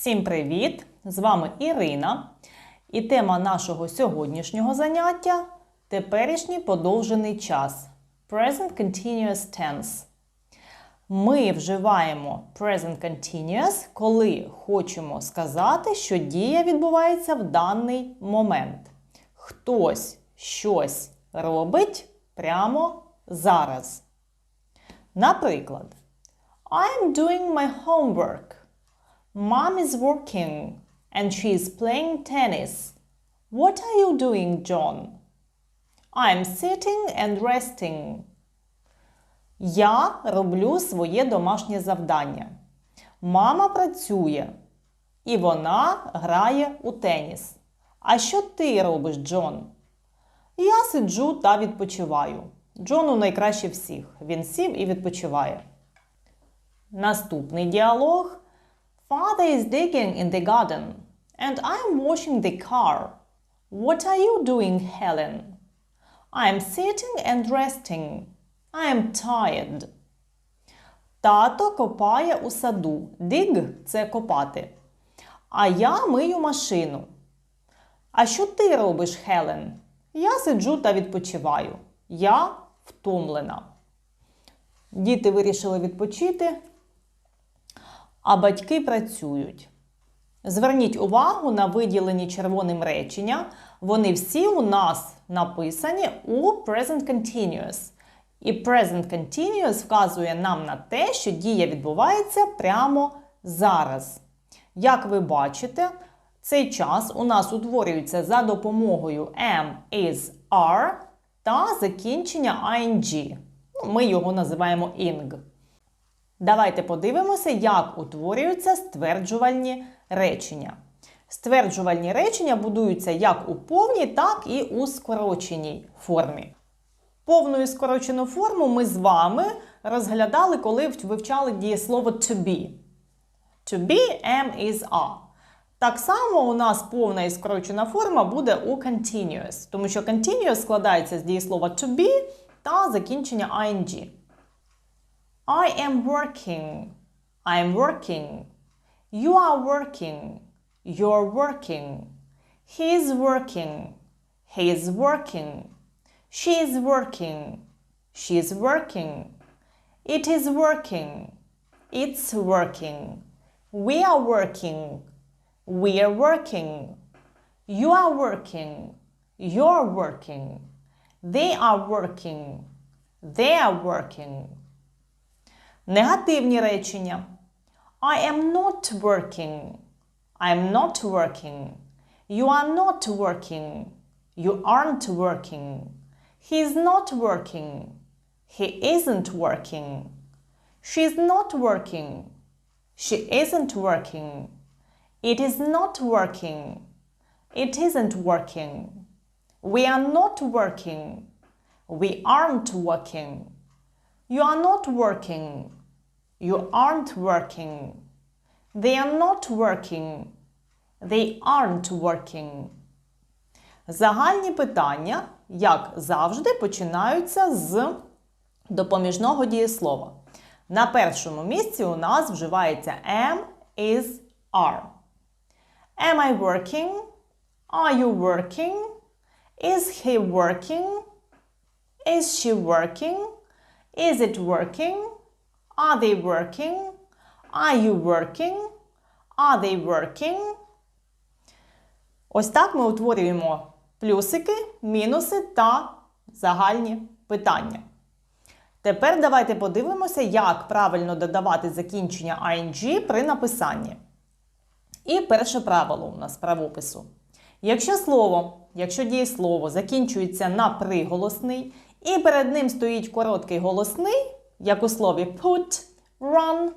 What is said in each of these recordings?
Всім привіт! З вами Ірина. І тема нашого сьогоднішнього заняття теперішній подовжений час. Present Continuous Tense. Ми вживаємо present continuous, коли хочемо сказати, що дія відбувається в даний момент. Хтось щось робить прямо зараз. Наприклад, I'm doing my homework. Mom is working and she is playing tennis. What are you doing, John? I'm sitting and resting. Я роблю своє домашнє завдання. Мама працює, і вона грає у теніс. А що ти робиш, Джон? Я сиджу та відпочиваю. Джону найкраще всіх. Він сів і відпочиває. Наступний діалог. Father is digging in the garden, and I'm washing the car. What are you doing, Helen? I'm sitting and resting. I'm tired. Тато копає у саду. Dig – це копати. А я мию машину. А що ти робиш, Хелен? Я сиджу та відпочиваю. Я втомлена. Діти вирішили відпочити, а батьки працюють. Зверніть увагу на виділені червоним речення. Вони всі у нас написані у Present Continuous. І Present Continuous вказує нам на те, що дія відбувається прямо зараз. Як ви бачите, цей час у нас утворюється за допомогою am, is, are та закінчення ing. Ну, Ми його називаємо ing. Давайте подивимося, як утворюються стверджувальні речення. Стверджувальні речення будуються як у повній, так і у скороченій формі. Повну і скорочену форму ми з вами розглядали, коли вивчали дієслово to be. To be, am, is, are. Так само у нас повна і скорочена форма буде у continuous, тому що continuous складається з дієслова to be та закінчення ing. I am working. I am working. You are working. You're working. He is working. He is working. She is working. She is working. It is working. It's working. We are working. We are working. You are working. You're working. They are working. They are working. Негативні речення. I am not working. I am not working. You are not working. You aren't working. He is not working. He isn't working. She is not working. She isn't working. It is not working. It isn't working. We are not working. We aren't working. You are not working. You aren't working. They are not working. They aren't working. Загальні питання, як завжди, починаються з допоміжного дієслова. На першому місці у нас вживається am, is, are. Am I working? Are you working? Is he working? Is she working? Is it working? Are they working? Are you working? Are they working? Ось так ми утворюємо плюсики, мінуси та загальні питання. Тепер давайте подивимося, як правильно додавати закінчення ING при написанні. І перше правило у нас правопису. Якщо слово, якщо дієслово закінчується на приголосний, і перед ним стоїть короткий голосний, як у слові put, run,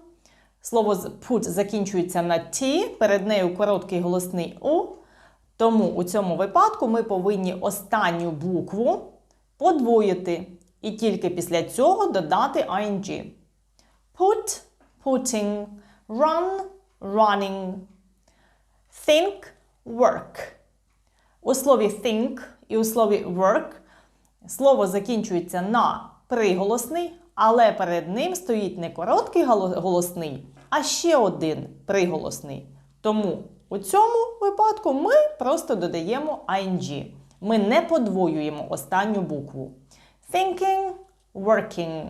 слово put закінчується на T, перед нею короткий голосний У, тому у цьому випадку ми повинні останню букву подвоїти і тільки після цього додати ing. Put, putting, run, running. Think, work. У слові think і у слові work слово закінчується на приголосний, але перед ним стоїть не короткий голосний, а ще один приголосний. Тому у цьому випадку ми просто додаємо ing. Ми не подвоюємо останню букву. Thinking, working.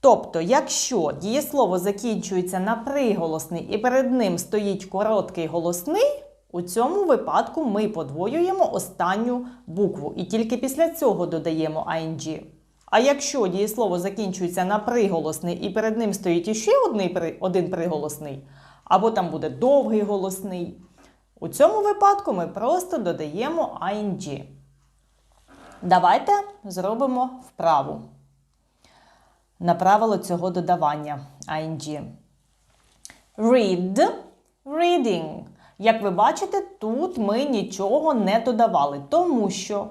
Тобто, якщо дієслово закінчується на приголосний і перед ним стоїть короткий голосний, у цьому випадку ми подвоюємо останню букву і тільки після цього додаємо ing. А якщо дієслово закінчується на приголосний і перед ним стоїть іще один, приголосний, або там буде довгий голосний, у цьому випадку ми просто додаємо ing. Давайте зробимо вправу на правило цього додавання ing. Read, reading. Як ви бачите, тут ми нічого не додавали, тому що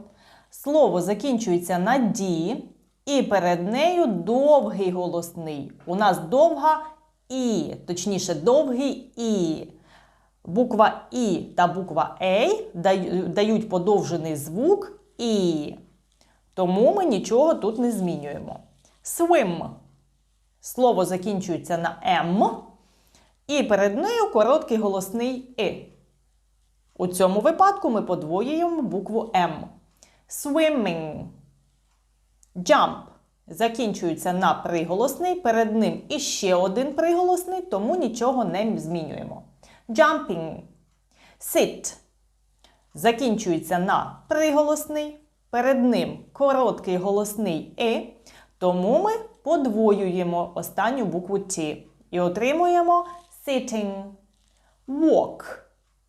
слово закінчується на «ді», і перед нею довгий голосний. У нас довга і, точніше, довгий і. Буква І та буква «ей» дають подовжений звук І. Тому ми нічого тут не змінюємо. Swim. Слово закінчується на М. І перед нею короткий голосний І. У цьому випадку ми подвоюємо букву М. Swimming. Jump. Закінчується на приголосний. Перед ним іще один приголосний, тому нічого не змінюємо. Jumping. Sit. Закінчується на приголосний. Перед ним короткий голосний «е», тому ми подвоюємо останню букву Т і отримуємо sitting. Walk.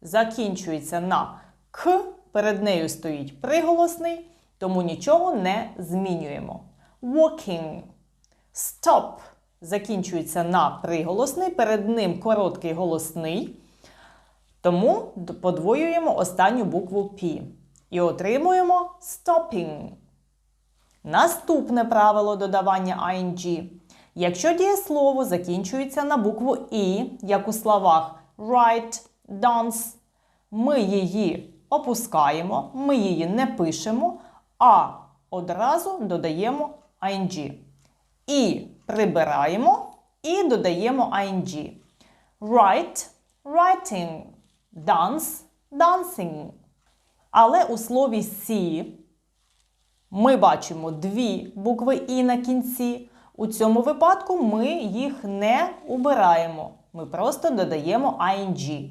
Закінчується на К. Перед нею стоїть приголосний, тому нічого не змінюємо. Walking. Stop. Закінчується на приголосний. Перед ним короткий голосний. Тому подвоюємо останню букву P. І отримуємо stopping. Наступне правило додавання ing. Якщо дієслово закінчується на букву І, як у словах write, dance, ми її опускаємо, ми її не пишемо, а одразу додаємо ing. І прибираємо і додаємо ing. Write, writing, dance, dancing. Але у слові сі ми бачимо дві букви І на кінці. У цьому випадку ми їх не убираємо. Ми просто додаємо ing.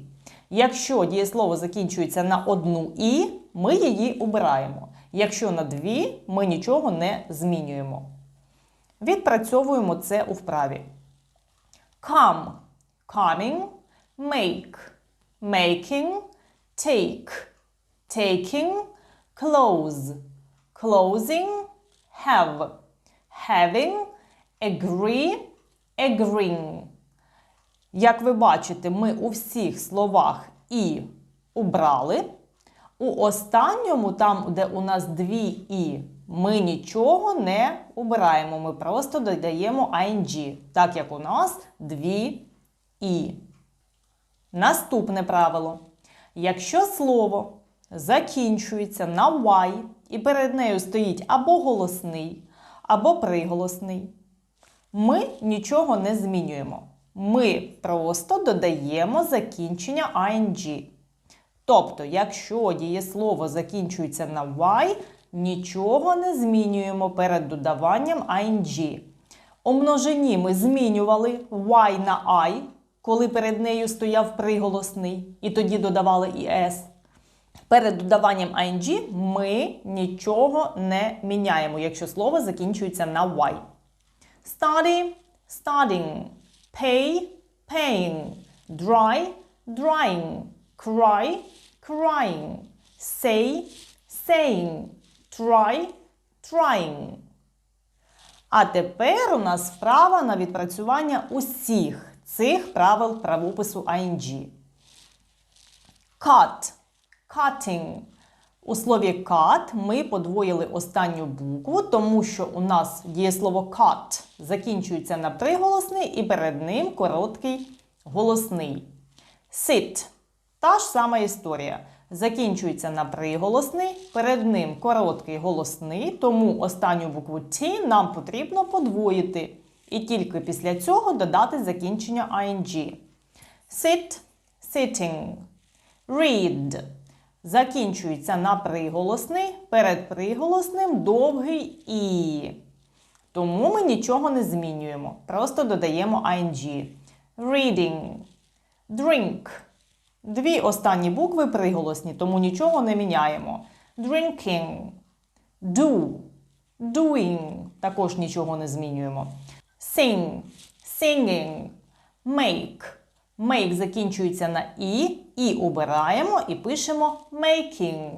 Якщо дієслово закінчується на одну І, ми її убираємо. Якщо на дві, ми нічого не змінюємо. Відпрацьовуємо це у вправі. Come, coming, make, making, take, taking, close, closing, have, having, agree, agreeing. Як ви бачите, ми у всіх словах і убрали. У останньому, там, де у нас дві і, ми нічого не убираємо. Ми просто додаємо ing, так як у нас дві і. Наступне правило. Якщо слово закінчується на y і перед нею стоїть або голосний, або приголосний, ми нічого не змінюємо. Ми просто додаємо закінчення ing. Тобто, якщо дієслово закінчується на y, нічого не змінюємо перед додаванням ing. У множині ми змінювали y на I, коли перед нею стояв приголосний, і тоді додавали і s. Перед додаванням ing ми нічого не міняємо, якщо слово закінчується на y. Study, studying, pay, paying, dry, drying, cry, crying, say, saying, try, trying. А тепер у нас вправа на відпрацювання усіх цих правил правопису ING. Cut. Cutting. У слові cut ми подвоїли останню букву, тому що у нас дієслово cut закінчується на приголосний і перед ним короткий голосний. Sit. Та ж сама історія. Закінчується на приголосний, перед ним короткий голосний, тому останню букву T нам потрібно подвоїти. І тільки після цього додати закінчення ing. Sit, sitting. Read. Закінчується на приголосний, перед приголосним довгий і. Тому ми нічого не змінюємо. Просто додаємо ing. Reading. Drink. Дві останні букви приголосні, тому нічого не міняємо. Drinking. Do. Doing. Також нічого не змінюємо. Sing. Singing. Make. Make закінчується на і, і убираємо і пишемо making.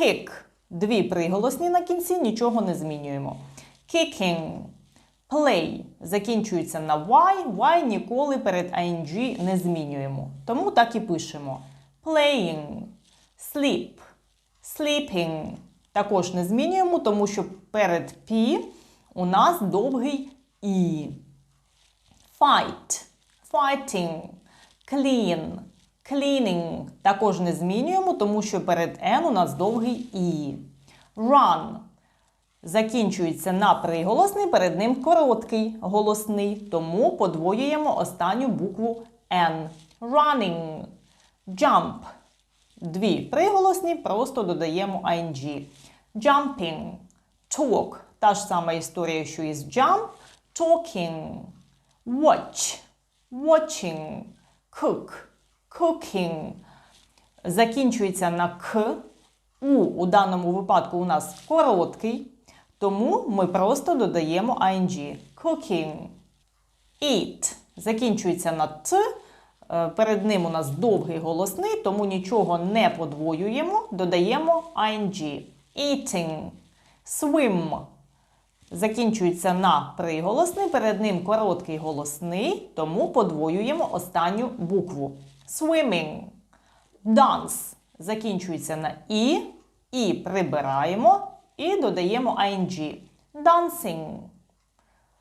Kick. Дві приголосні на кінці, нічого не змінюємо. Kicking. Play закінчується на y, y ніколи перед ing не змінюємо. Тому так і пишемо. Playing. Sleep. Sleeping. Також не змінюємо, тому що перед P у нас довгий І. Fight. Fighting. Clean. Cleaning. Також не змінюємо, тому що перед N у нас довгий І. Run. Закінчується на приголосний, перед ним короткий голосний, тому подвоюємо останню букву N. Running. Jump. Дві приголосні, просто додаємо ing. Jumping. Talk. Та ж сама історія, що і з jump. Talking. Watch. Watching. Cook. Cooking. Закінчується на к. У у даному випадку у нас короткий, тому ми просто додаємо ing. Cooking. Eat. Закінчується на т. Е, Перед ним у нас довгий голосний, тому нічого не подвоюємо. Додаємо ing. Eating. Swim. Закінчується на приголосний, перед ним короткий голосний, тому подвоюємо останню букву. Swimming. Dance. Закінчується на і, і прибираємо і додаємо ing. Dancing.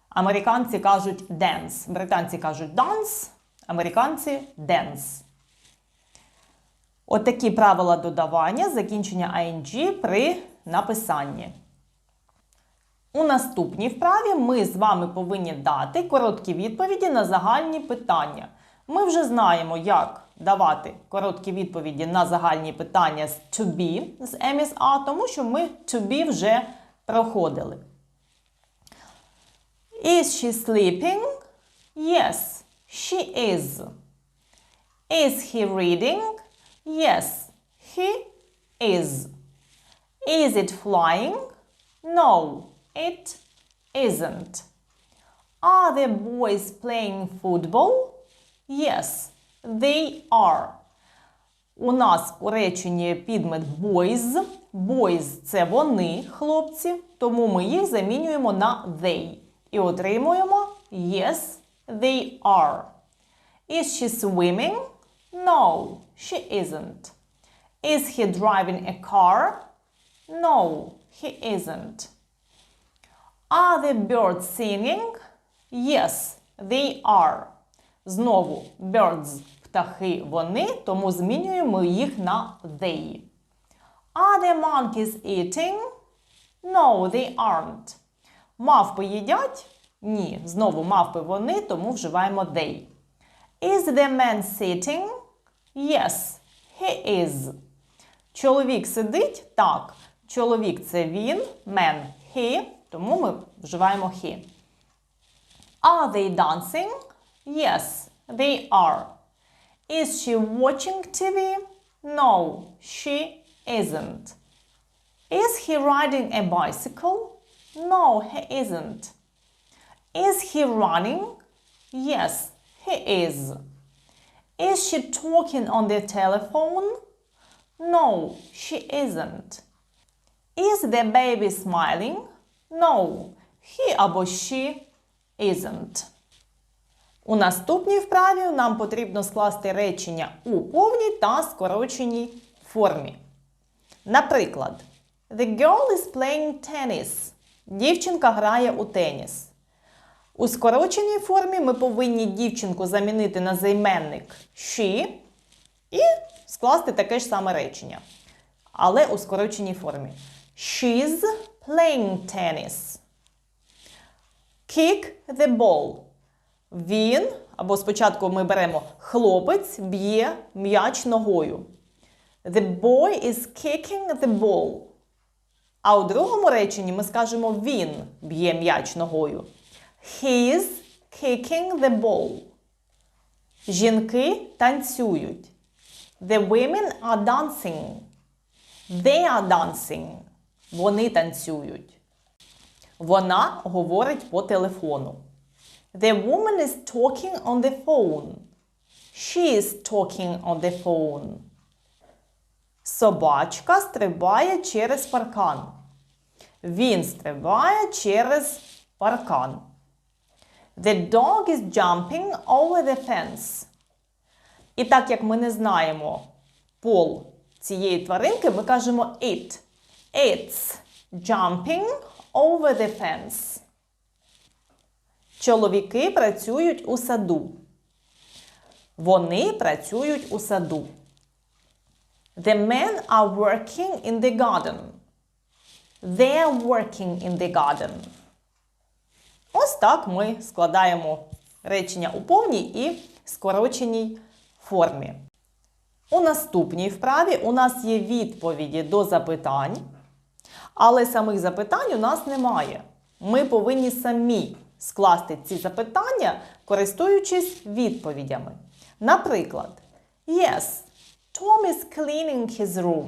Американці кажуть dance. Британці кажуть dance, американці dance. Отакі правила додавання, закінчення ing при написанні. У наступній вправі ми з вами повинні дати короткі відповіді на загальні питання. Ми вже знаємо, як давати короткі відповіді на загальні питання з to be з MSA, тому що ми to be вже проходили. Is she sleeping? Yes, she is. Is he reading? Yes, he is. Is it flying? No, it isn't. Are the boys playing football? Yes, they are. У нас у реченні підмет boys. Boys – це вони, хлопці, тому ми їх замінюємо на they. І отримуємо Yes, they are. Is she swimming? No, she isn't. Is he driving a car? No, he isn't. Are the birds singing? Yes, they are. Знову birds – птахи вони, тому змінюємо їх на they. Are the monkeys eating? No, they aren't. Мавпи їдять? Ні. Знову мавпи вони, тому вживаємо they. Is the man sitting? Yes, he is. Чоловік сидить? Так. Чоловік це він, man – he, тому ми вживаємо he. Are they dancing? Yes, they are. Is she watching TV? No, she isn't. Is he riding a bicycle? No, he isn't. Is he running? Yes, he is. Is she talking on the telephone? No, she isn't. Is the baby smiling? No, he or she isn't. У наступній вправі нам потрібно скласти речення у повній та скороченій формі. Наприклад, The girl is playing tennis. Дівчинка грає у теніс. У скороченій формі ми повинні дівчинку замінити на займенник she і скласти таке ж саме речення. Але у скороченій формі. She's playing tennis. Kick the ball. Він, або спочатку ми беремо хлопець б'є м'яч ногою. The boy is kicking the ball. А у другому реченні ми скажемо він б'є м'яч ногою. He is kicking the ball. Жінки танцюють. The women are dancing. They are dancing. Вони танцюють. Вона говорить по телефону. The woman is talking on the phone. She is talking on the phone. Собачка стрибає через паркан. Він стрибає через паркан. The dog is jumping over the fence. І так як ми не знаємо пол цієї тваринки, ми кажемо it. It's jumping over the fence. Чоловіки працюють у саду. Вони працюють у саду. The men are working in the garden. They are working in the garden. Ось так ми складаємо речення у повній і скороченій формі. У наступній вправі у нас є відповіді до запитань, але самих запитань у нас немає. Ми повинні самі скласти ці запитання, користуючись відповідями. Наприклад, Yes, Tom is cleaning his room.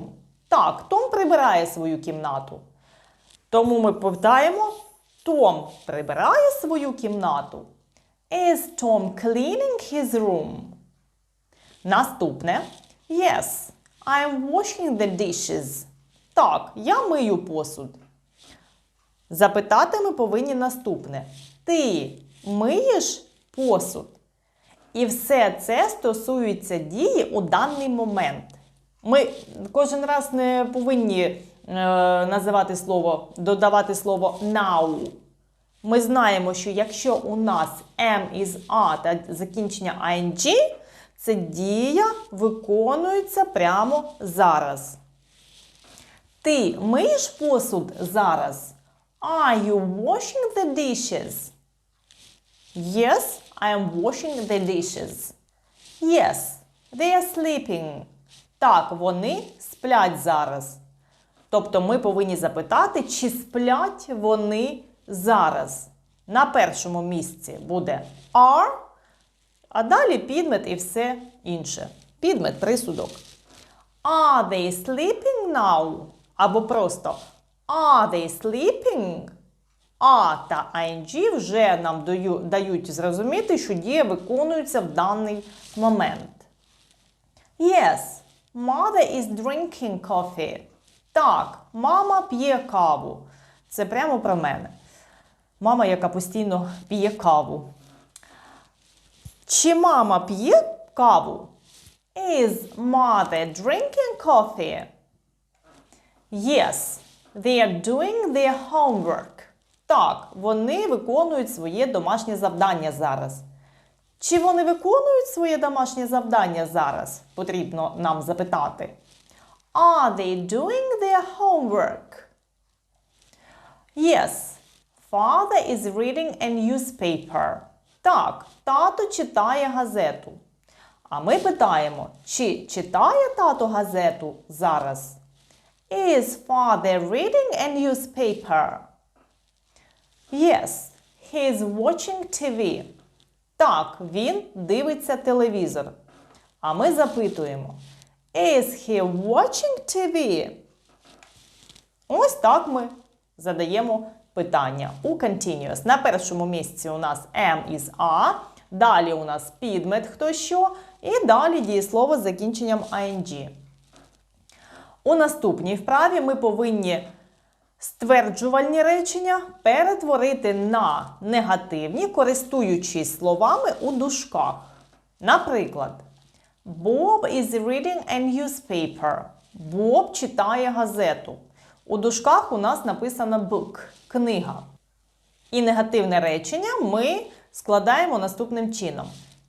Так, Том прибирає свою кімнату. Тому ми питаємо: Том прибирає свою кімнату. Is Tom cleaning his room? Наступне. Yes, I'm washing the dishes. Так, я мию посуд. Запитати ми повинні наступне. Ти миєш посуд? І все це стосується дії у даний момент. Ми кожен раз не повинні е, називати слово, додавати слово now. Ми знаємо, що якщо у нас am is a та закінчення ing, це дія виконується прямо зараз. Ти миєш посуд зараз? Are you washing the dishes? Yes, I am washing the dishes. Yes, they are sleeping. Так, вони сплять зараз. Тобто ми повинні запитати, чи сплять вони зараз. На першому місці буде are, а далі підмет і все інше. Підмет присудок. Are they sleeping now? Або просто Are they sleeping? А та ING вже нам дають зрозуміти, що дія виконується в даний момент. Yes, mother is drinking coffee. Так, мама п'є каву. Це прямо про мене. Мама, яка постійно п'є каву. Чи мама п'є каву? Is mother drinking coffee? Yes, they are doing their homework. Так, вони виконують своє домашнє завдання зараз. Чи вони виконують своє домашнє завдання зараз? Потрібно нам запитати. Are they doing their homework? Yes, father is reading a newspaper. Так, тато читає газету. А ми питаємо, чи читає тато газету зараз? Is father reading a newspaper? Yes, he is watching TV. Так, він дивиться телевізор. А ми запитуємо: Is he watching TV? Ось так ми задаємо питання у continuous. На першому місці у нас am is a, далі у нас підмет хто що, і далі дієслово з закінченням ing. У наступній вправі ми повинні стверджувальні речення перетворити на негативні, користуючись словами у дужках. Наприклад, Bob is reading a newspaper. Боб читає газету. У дужках у нас написано book – книга. І негативне речення ми складаємо наступним чином.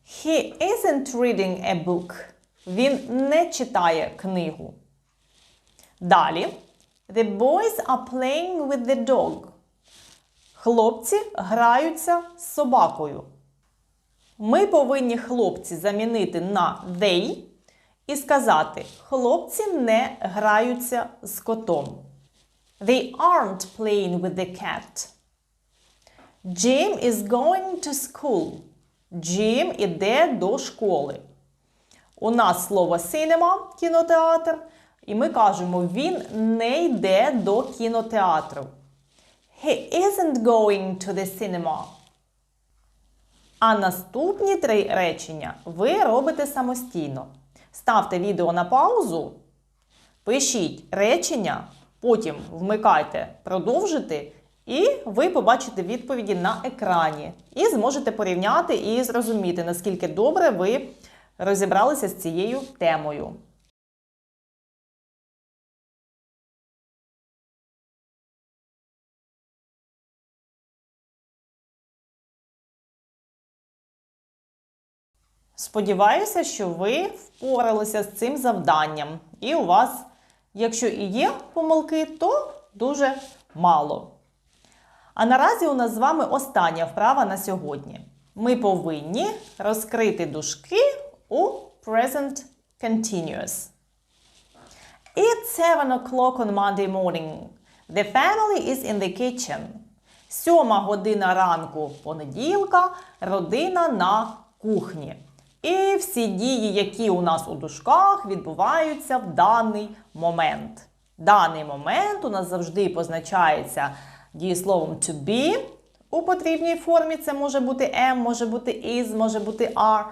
He isn't reading a book. Він не читає книгу. Далі. The boys are playing with the dog. Хлопці граються з собакою. ми повинні хлопці замінити на they і сказати: хлопці не граються з котом. They aren't playing with the cat. Jim is going to school. Jim іде до школи. У нас слово cinema – кінотеатр, і ми кажемо, він не йде до кінотеатру. He isn't going to the cinema. А наступні три речення ви робите самостійно. Ставте відео на паузу, пишіть речення, потім вмикайте продовжити, і ви побачите відповіді на екрані. І зможете порівняти і зрозуміти, наскільки добре ви розібралися з цією темою. Сподіваюся, що ви впоралися з цим завданням. І у вас, якщо і є помилки, то дуже мало. А наразі у нас з вами остання вправа на сьогодні. Ми повинні розкрити дужки у present continuous. It's 7 o'clock on Monday morning. The family is in the kitchen. Сьома година ранку понеділка, родина на кухні. І всі дії, які у нас у дужках, відбуваються в даний момент. Даний момент у нас завжди позначається дієсловом to be. У потрібній формі це може бути am, може бути is, може бути are,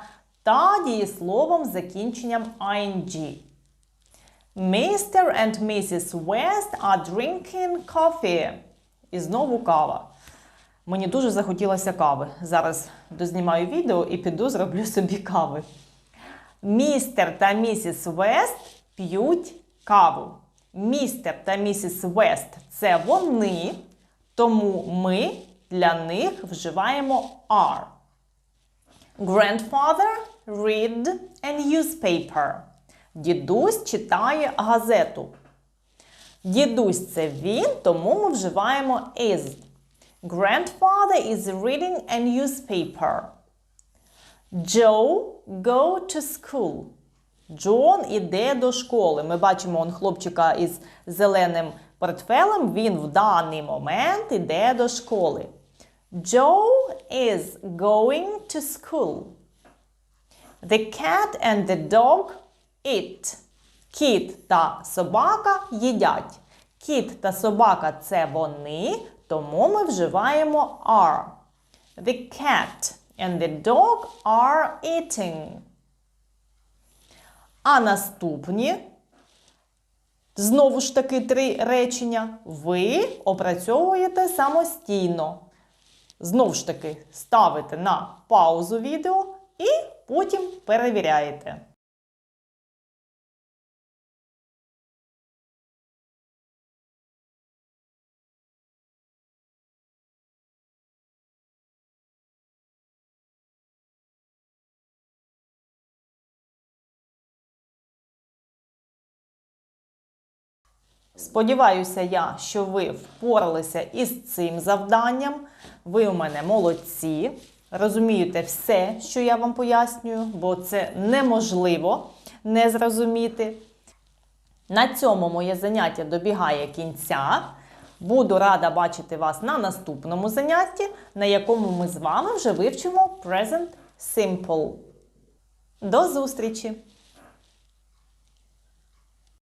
та дієсловом з закінченням ing. Mr. and Mrs. West are drinking coffee. І знову кава. Мені дуже захотілося кави. Зараз дознімаю відео і піду зроблю собі кави. Містер та місіс Вест п'ють каву. Містер та місіс Вест це вони, тому ми для них вживаємо are. Grandfather read a newspaper. Дідусь читає газету. Дідусь це він, тому ми вживаємо is. Grandfather is reading a newspaper. Joe go to school. Джон іде до школи. Ми бачимо он хлопчика із зеленим портфелем. Він в даний момент іде до школи. Joe is going to school. The cat and the dog eat. Кіт та собака їдять. Кіт та собака це вони, тому ми вживаємо are. The cat and the dog are eating. А наступні, знову ж таки, три речення, ви опрацьовуєте самостійно. Знову ж таки, ставите на паузу відео і потім перевіряєте. Сподіваюся я, що ви впоралися із цим завданням. Ви у мене молодці. Розумієте все, що я вам пояснюю, бо це неможливо не зрозуміти. На цьому моє заняття добігає кінця. Буду рада бачити вас на наступному занятті, на якому ми з вами вже вивчимо Present Simple. До зустрічі!